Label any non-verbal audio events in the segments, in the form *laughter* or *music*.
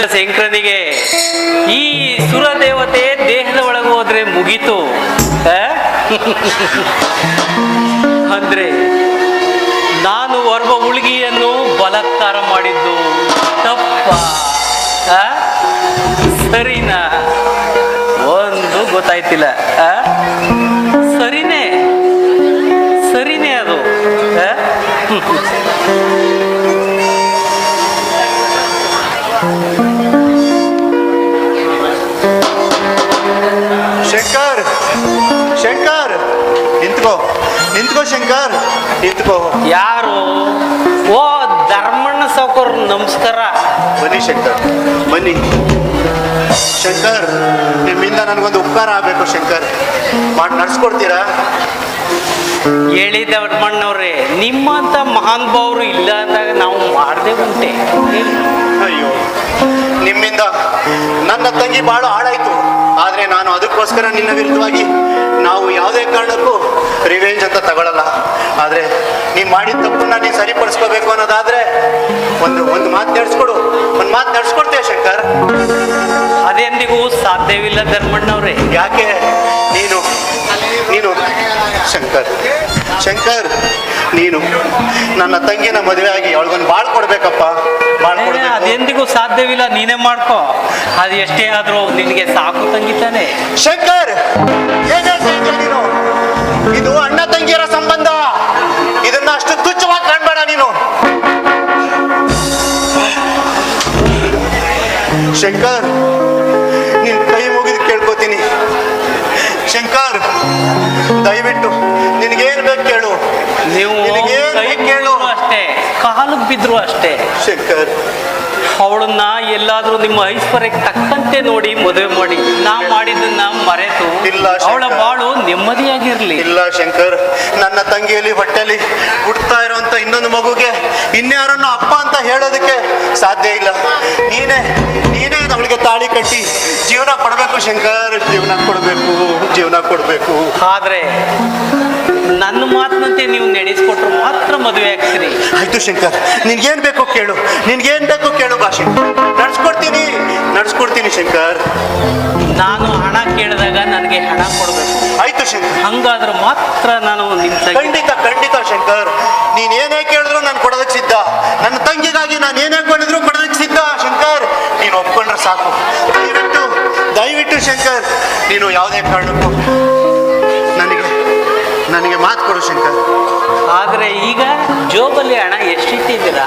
ಕುಡುಕ ಶಂಕರನಿಗೆ, ಈ ಸುರ ದೇವತೆ ದೇಹದ ಒಳಗೆ ಹೋದ್ರೆ ಮುಗೀತು? *laughs* ಅಂದ್ರೆ, ನಾನು ಒರ್ವ ಉಳ್ಗಿಯನ್ನು ಬಲತ್ಕಾರ ಮಾಡಿದ್ದು, ತಪ್ಪ? ಸರಿನಾ ಒಂದು ಗೊತ್ತಾಯ್ತಿಲ್ಲ ಶಂಕರ್ ನಿಂತ್ಕೋ ಯಾರು? ಓ ಧರ್ಮಣ್ಣ ಸಾವ್ಕರ್ ನಮಸ್ಕಾರ. ಬನ್ನಿ ಶಂಕರ್ ಬನ್ನಿ. ಶಂಕರ್ ನಿಮ್ಮಿಂದ ನನಗೊಂದು ಉಪಕಾರ ಆಗಬೇಕು ಶಂಕರ್. ಮಾಡಿ ನಡ್ಸ್ಕೊಡ್ತೀರಾ? ಹೇಳಿದ ಧರ್ಮಣ್ಣವ್ರೆ ನಿಮ್ಮಂತ ಮಹಾನ್ ಭಾವರು ಇಲ್ಲ ಅಂದಾಗ ನಾವು ಮಾಡದೆ ಉಂಟೆ. ಅಯ್ಯೋ ನಿಮ್ಮಿಂದ ನನ್ನ ತಂಗಿ ಬಾಳು ಹಾಳಾಯ್ತು. ಆದ್ರೆ ನಾನು ಅದಕ್ಕೋಸ್ಕರ ನಿನ್ನ ವಿರುದ್ಧವಾಗಿ ನಾವು ಯಾವುದೇ ಕಾರಣಕ್ಕೂ ರಿವೆಂಜ್ ಅಂತ ತಗೊಳ್ಳಲ್ಲ ಆದ್ರೆ ನೀನ್ ಮಾಡಿದ ತಪ್ಪನ್ನ ನೀನ್ ಸರಿಪಡಿಸ್ಕೋಬೇಕು ಅನ್ನೋದಾದ್ರೆ ಒಂದು ಒಂದು ಮಾತು ನಡ್ಸ್ಕೊಡು ಒಂದು ಮಾತು ನಡ್ಸ್ಕೊಡ್ತೇವೆ ಶಂಕರ್? ಅದೆಂದಿಗೂ ಸಾಧ್ಯವಿಲ್ಲ ಧರ್ಮಣ್ಣವ್ರೆ. ಯಾಕೆ? ನೀನು ನೀನು ಶಂಕರ್ ಶಂಕರ್ ನೀನು ನನ್ನ ತಂಗಿನ ಮದುವೆ ಆಗಿ ಅವಳಿಗೊಂದು ಬಾಳ್ ಕೊಡ್ಬೇಕಪ್ಪ ಬಾಳ್ ಕೊಡ್ಬೇಕು. ಅದೆಂದಿಗೂ ಸಾಧ್ಯವಿಲ್ಲ ನೀನೇ ಮಾಡ್ಕೋ. ಅದು ಎಷ್ಟೇ ಆದ್ರೂ ನಿನಗೆ ಸಾಕು ತಂಗಿತಾನೆ ಶಂಕರ್ ನೀನು? ಇದು ಅಣ್ಣ ತಂಗಿಯರ ಸಂಬಂಧ. ಇದನ್ನ ಅಷ್ಟು ತುಚ್ಛವಾಗಿ ಕಾಣ್ಬೇಡ ನೀನು. ಶಂಕರ್ ನಿನ್ ಕೈ ಮುಗಿದು ಕೇಳ್ಕೋತೀನಿ. ಶಂಕರ್ ದಯವಿಟ್ಟು ನಿನಗೇನ್ ಬೇಕು ಕೇಳು. ನೀವು ಕೈ ಕೇಳೋರು ಕೇಳು ಅಷ್ಟೇ ಕಾಲಿಗೆ ಬಿದ್ರು ಅಷ್ಟೇ. ಶಂಕರ್ ಅವಳನ್ನ ಎಲ್ಲಾದ್ರೂ ನಿಮ್ಮ ಐಶ್ವರ್ಯಕ್ಕೆ ತಕ್ಕಂತೆ ನೋಡಿ ಮದುವೆ ಮಾಡಿ. ನಾ ಮಾಡಿದ್ದನ್ನ ಮರೆತು ಇಲ್ಲ. ಅವಳ ಬಾಳು ನೆಮ್ಮದಿಯಾಗಿರ್ಲಿ. ಇಲ್ಲ ಶಂಕರ್ ನನ್ನ ತಂಗಿಯಲ್ಲಿ ಹೊಟ್ಟೆಲಿ ಹುಡ್ತಾ ಇರುವಂತ ಇನ್ನೊಂದು ಮಗುಗೆ ಇನ್ಯಾರನ್ನು ಅಪ್ಪ ಅಂತ ಹೇಳೋದಕ್ಕೆ ಸಾಧ್ಯ ಇಲ್ಲ. ನೀನೇ ನೀನೇ ಅವಳಿಗೆ ತಾಳಿ ಕಟ್ಟಿ ಜೀವನ ಕೊಡಬೇಕು ಶಂಕರ್ ಜೀವನ ಕೊಡಬೇಕು ಜೀವನ ಕೊಡಬೇಕು. ಆದ್ರೆ ನನ್ನ ಮಾತಿನಂತೆ ನೀವು ನಡೆಸ್ಕೊಟ್ರು ಮಾತ್ರ ಮದುವೆ ಆಗ್ತೀರಿ. ಆಯ್ತು ಶಂಕರ್ ನಿನ್ಗೇನ್ ಬೇಕೋ ಕೇಳು. ನಿನ್ಗೇನ್ ಬೇಕೋ ಕೇಳು ಭಾಷೆ. ಶಂಕರ್ ನಡ್ಸ್ಕೊಡ್ತೀನಿ ನಡ್ಸ್ಕೊಡ್ತೀನಿ ಶಂಕರ್. ನಾನು ಹಣ ಕೇಳಿದಾಗ ನನಗೆ ಹಣ ಕೊಡಬೇಕು. ಆಯ್ತು ಶಂಕರ್. ಹಂಗಾದ್ರೆ ಮಾತ್ರ ನಾನು ತಂಗಿ ಖಂಡಿತ ಖಂಡಿತ ಶಂಕರ್. ನೀನ್ ಏನೇ ಕೇಳಿದ್ರು ನಾನು ಕೊಡೋದಕ್ಕೆ ಸಿದ್ಧ. ನನ್ನ ತಂಗಿಗಾಗಿ ನಾನು ಏನೇ ಕೊಡಿದ್ರು ಕೊಡೋದಕ್ಕೆ ಸಿದ್ಧ ಶಂಕರ್. ನೀನು ಒಪ್ಕೊಂಡ್ರೆ ಸಾಕು. ದಯವಿಟ್ಟು ದಯವಿಟ್ಟು ಶಂಕರ್ ನೀನು ಯಾವುದೇ ಕಾರಣಕ್ಕೂ ಮಾತು ಕೊಡು ಶಂಕರ್. ಆದರೆ ಈಗ ಜೋಬಲ್ಲಿ ಹಣ ಎಷ್ಟಿಟ್ಟಿದ್ದೀರಾ?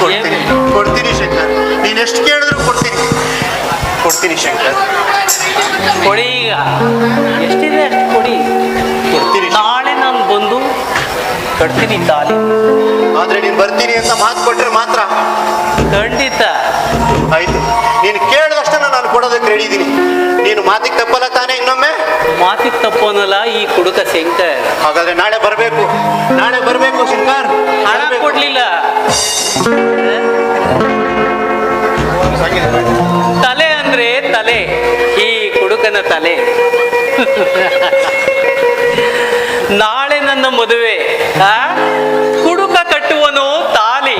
ಕೊಡ್ತೀನಿ ಕೊಡ್ತೀನಿ ಶಂಕರ್. ನೀನು ಎಷ್ಟು ಕೇಳಿದ್ರು ಕೊಡ್ತೀನಿ. ಕೊಡ್ತೀನಿ ಶಂಕರ್. ಕೊಡಿ ಈಗ. ಎಷ್ಟಿದೆ ಅಷ್ಟು ಕೊಡಿ. ಕೊಡ್ತೀನಿ ನಾಳೆ ನಾನು ಬಂದು ಕಟ್ತೀನಿ ತಾಲಿ. ಆದ್ರೆ ನೀನು ಬರ್ತೀನಿ ಅಂತ ಮಾತು ಕೊಟ್ಟರೆ ಮಾತ್ರ. ಖಂಡಿತ. ಆಯ್ತು. ನೀನು ಕೇಳಿದಷ್ಟನ್ನ ನಾನು ಕೊಡೋದಕ್ಕೆ ರೆಡಿ ಇದ್ದೀನಿ ನೀನು ಮಾತಿಗೆ ತಪ್ಪಲ್ಲ ತಾನೇ ಇನ್ನೊಮ್ಮೆ ಮಾತಿಗೆ ತಪ್ಪೋನಲ್ಲ ಈ ಕುಡುಕ ಶಂಕರ್. ಹಾಗಾದ್ರೆ ನಾಳೆ ಬರಬೇಕು. ನಾಳೆ ಬರಬೇಕು ಶಂಕರ್. ಹಣ. ಕೊಡ್ಲಿಲ್ಲ. ತಲೆ ಅಂದ್ರೆ ತಲೆ ಈ ಕುಡುಕನ ತಲೆ. ನಾಳೆ ನನ್ನ ಮದುವೆ? ಕುಡುಕ ಕಟ್ಟುವನು ತಾಲಿ.